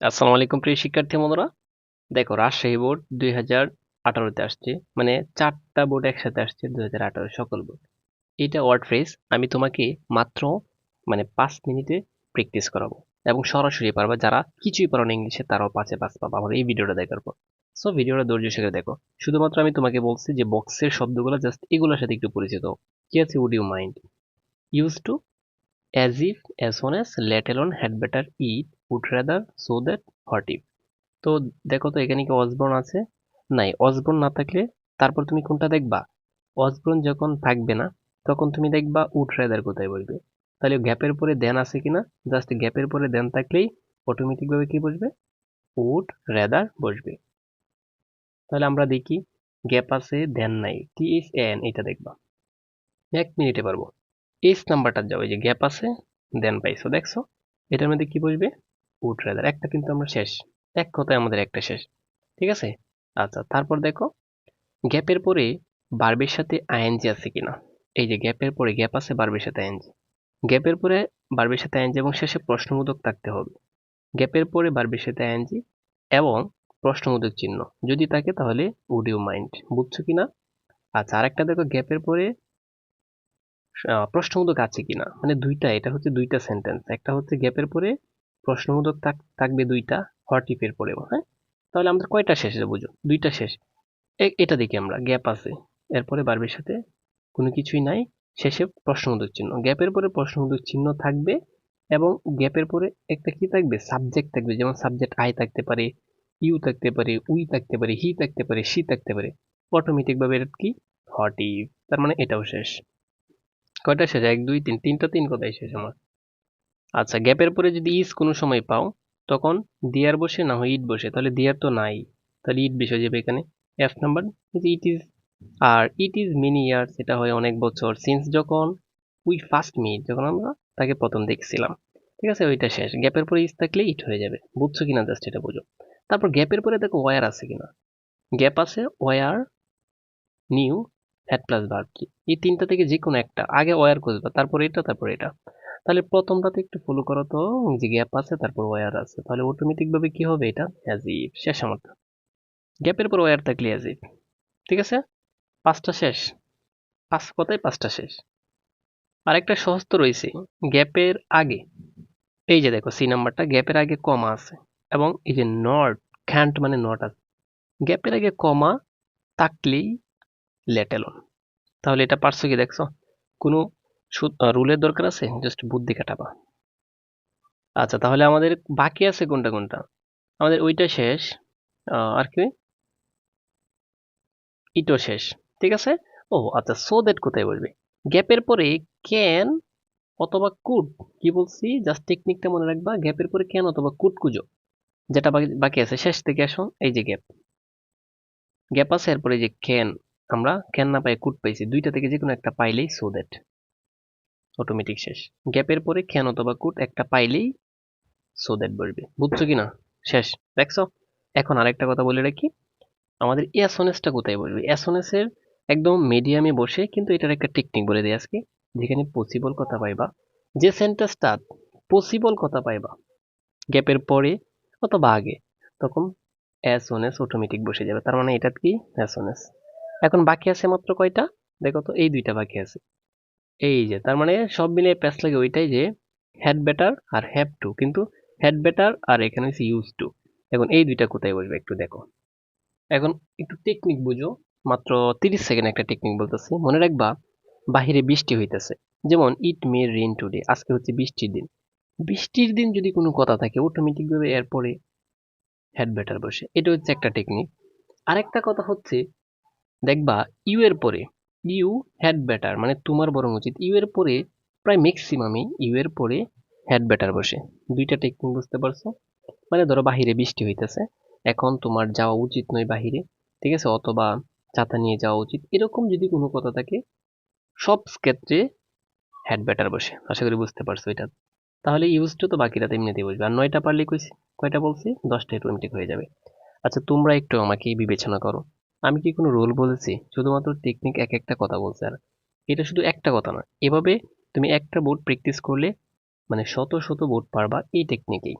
আসসালামু আলাইকুম, প্রিয় শিক্ষার্থী বন্ধুরা। দেখো, রাজশাহী বোর্ড দুই হাজার আঠারোতে আসছে। মানে চারটা বোর্ড একসাথে আসছে দুই হাজার আঠারো, সকল বোর্ড। এটা ওয়ার্ড ফ্রেজ আমি তোমাকে মাত্র মানে পাঁচ মিনিটে প্র্যাকটিস করাবো। এবং সরাসরি পারবা, যারা কিছুই পারো না ইংলিশে, তারাও পাঁচে পাঁচ পাবা। আমার এই ভিডিওটা দেখার পর। সো ভিডিওটা ধৈর্য সহকারে দেখো। শুধুমাত্র আমি তোমাকে বলছি যে বক্সের শব্দগুলো জাস্ট এগুলোর সাথে একটু পরিচিত। কি আছে? Would you mind use to as if as own as let alone had better it would rather so that what if তো দেখো তো এখানে কি অসবর্ন আছে? নাই অসবর্ন না থাকলে তারপর তুমি কোনটা দেখবা? অসবর্ন যখন থাকবে না, তখন তুমি দেখবা উড রেদার কোথায় বসবে? তাহলে গ্যাপের পরে দেন আছে কিনা? জাস্ট গ্যাপের পরে দেন থাকলেই অটোমেটিক ভাবে কি বসবে? উড রেদার বসবে। তাহলে আমরা দেখি, গ্যাপ আছে দেন নাই। টি এস এন এটা দেখবা। এক মিনিটে পারব। এস নাম্বারটা যাও এই যে গ্যাপ আছে দেন পাইছো, দেখছ? এটার মধ্যে কি বসবে? উড রেদার একটা কিন্তু আমরা শেষ। এক কথায় আমাদের একটা শেষ। ঠিক আছে? আচ্ছা তারপর দেখো গ্যাপের পরে বার্বের সাথে আইএনজি আছে কিনা? এই যে গ্যাপের পরে গ্যাপ আছে বার্বের সাথে আইএনজি গ্যাপের পরে বার্বের সাথে আইএনজি এবং শেষে প্রশ্নবোধক থাকতে হবে। গ্যাপের পরে বার্বের সাথে আইএনজি এবং প্রশ্নবোধক চিহ্ন। যদি থাকে তাহলে উড ইউ মাইন্ড বুঝছ কিনা? আচ্ছা আরেকটা দেখো গ্যাপের পরে প্রশ্নবোধক আছে কিনা? মানে দুইটা, এটা হচ্ছে দুইটা সেন্টেন্স একটা হচ্ছে গ্যাপের পরে প্রশ্নবোধক থাক- থাকবে দুইটা এর পরেও হ্যাঁ? তাহলে আমাদের কয়টা শেষ এটা বুঝো? দুইটা শেষ। এটা দেখি আমরা, গ্যাপ আছে। এরপরে বারবের সাথে কোনো কিছুই নাই। শেষে প্রশ্নবোধক চিহ্ন। গ্যাপের পরে প্রশ্নবোধক চিহ্ন থাকবে এবং গ্যাপের পরে একটা কি থাকবে? সাবজেক্ট থাকবে। যেমন সাবজেক্ট আই থাকতে পারে ইউ থাকতে পারে উই থাকতে পারে হি থাকতে পারে সি থাকতে পারে। অটোমেটিকভাবে এটা কি? ইফ তার মানে এটাও শেষ। কয়টা শেষ? এক, দুই, তিন, তিনটা, তিন কথাই শেষ আমার? আচ্ছা গ্যাপের পরে যদি ইস কোনো সময় পাও, তখন দিয়ার বসে না হয় ইট বসে, তাহলে দিয়ার তো নাই। তাহলে ইট বসে যাবে এখানে। F number it is R it is mini year এটা হয় অনেক বছর। সিন্স যখন উই ফার্স্ট মিট যখন আমরা তাকে প্রথম দেখছিলাম। ঠিক আছে, ওইটা শেষ। গ্যাপের পরে ইস থাকলে ইট হয়ে যাবে। বুঝছ কিনা জাস্ট এটা বুঝো। তারপর গ্যাপের পরে দেখো ওয়ার আছে কিনা? গ্যাপ আছে were new at plus verb কি এই তিনটা থেকে যে কোনো একটা। আগে ওয়ার খুঁজবা, তারপর এটা তারপর এটা। তাহলে প্রথমটাতে একটু ফলো করো তো যে গ্যাপ আছে, তারপর ওয়ার আছে। তাহলে অটোমেটিক ভাবে কি হবে এটা? অ্যাজ ইফ শেষ আমার গ্যাপের পর ওয়ার থাকলে অ্যাজ ইফ ঠিক আছে? পাঁচটা শেষ। পাঁচ, কথায় পাঁচটা শেষ? আরেকটা সহজ তো রয়েছে। গ্যাপের আগে। এই যে দেখো সি নাম্বারটা গ্যাপের আগে কমা আছে। এবং এই যে নট খ্যান্ট মানে নট আছে। গ্যাপের আগে কমা থাকলেই লেটেলন। তাহলে এটা পারছ কি দেখছ? কোনো রুলের দরকার আছে? জাস্ট বুদ্ধি কাটাবা আচ্ছা তাহলে আমাদের বাকি আছে কোনটা কোনটা? আমাদের ওইটা শেষ আর কি? ইটো শেষ, ঠিক আছে? ও আচ্ছা সো দ্যাট কোথায় বলবে? গ্যাপের পরে ক্যান অথবা কুড কি বলছি? জাস্ট টেকনিকটা মনে রাখবা, গ্যাপের পরে ক্যান অথবা কুড কুজো যেটা বাকি আছে, শেষ থেকে আসো, এই যে গ্যাপ গ্যাপ আছে, এরপরে যে ক্যান আমরা ক্যান না পাই কুড পাইছি। দুইটা থেকে যে কোনো একটা পাইলেই সো দ্যাট অটোমেটিক শেষ। গ্যাপের পরে ক্যান অথবা কুড একটা পাইলেই সো দ্যাট বলবে। বুঝছ কি না শেষ। দেখছ? এখন আরেকটা কথা বলে রাখি। আমাদের অ্যাসোনেসটা কোথায় বলবে? অ্যাসোনেসের একদম মিডিয়ামে বসে কিন্তু এটার একটা টেকনিক বলে দিই আজকে। যেখানে পসিবল কথা পাইবা। যে সেন্টেন্সটা পসিবল কথা পাইবা গ্যাপের পরে অথবা আগে, তখন অ্যাসোনেস অটোমেটিক বসে যাবে। তার মানে এটা কি অ্যাসোনেস এখন বাকি আছে মাত্র কয়টা? দেখো তো, এই দুইটা বাকি আছে। এই যে, তার মানে সব মিলে প্যাস লাগে ওইটাই যে হ্যাড বেটার আর হ্যাভ টু কিন্তু হ্যাড বেটার আর এখানে হচ্ছে ইউজ টু এখন এই দুইটা কোথায় বসবে একটু দেখো। এখন একটু টেকনিক বুঝো। মাত্র তিরিশ সেকেন্ড একটা টেকনিক বলতেছি। মনে রাখবা, বাহিরে বৃষ্টি হইতেছে। যেমন ইট মে রেন টুডে আজকে হচ্ছে বৃষ্টির দিন। বৃষ্টির দিন যদি কোনো কথা থাকে অটোমেটিক ভাবে এরপরে হ্যাড বেটার বসে। এটা হচ্ছে একটা টেকনিক আরেকটা কথা হচ্ছে দেখবা, ইউ এর পরে, ইউ হ্যাড বেটার মানে তোমার বরং উচিত, ইউ এর পরে প্রায় ম্যাক্সিমামই ইউ এর পরে হ্যাড বেটার বসে। দুইটা টেকনিক বুঝতে পারছ? মানে ধরো বাহিরে বৃষ্টি হইতেছে, এখন তোমার যাওয়া উচিত নয় বাহিরে, ঠিক আছে? অথবা ছাতা নিয়ে যাওয়া উচিত, এরকম যদি কোনো কথা থাকে, সব ক্ষেত্রে হ্যাড বেটার বসে, আশা করি বুঝতে পারছ এটা। তাহলে ইউজ টু তো বাকিটা এমনিতেই বুঝবে আর নয়টা পারলে কইছি, কয়টা বলছি? দশটা অটোমেটিক হয়ে যাবে। আচ্ছা তোমরা একটু আমাকে বিবেচনা করো। আমি কি কোনো রোল বলেছি? শুধুমাত্র টেকনিক এক একটা কথা বলছে আর। এটা শুধু একটা কথা না। এভাবে তুমি একটা বোর্ড প্র্যাকটিস করলে মানে শত শত বোর্ড পারবা এই টেকনিকেই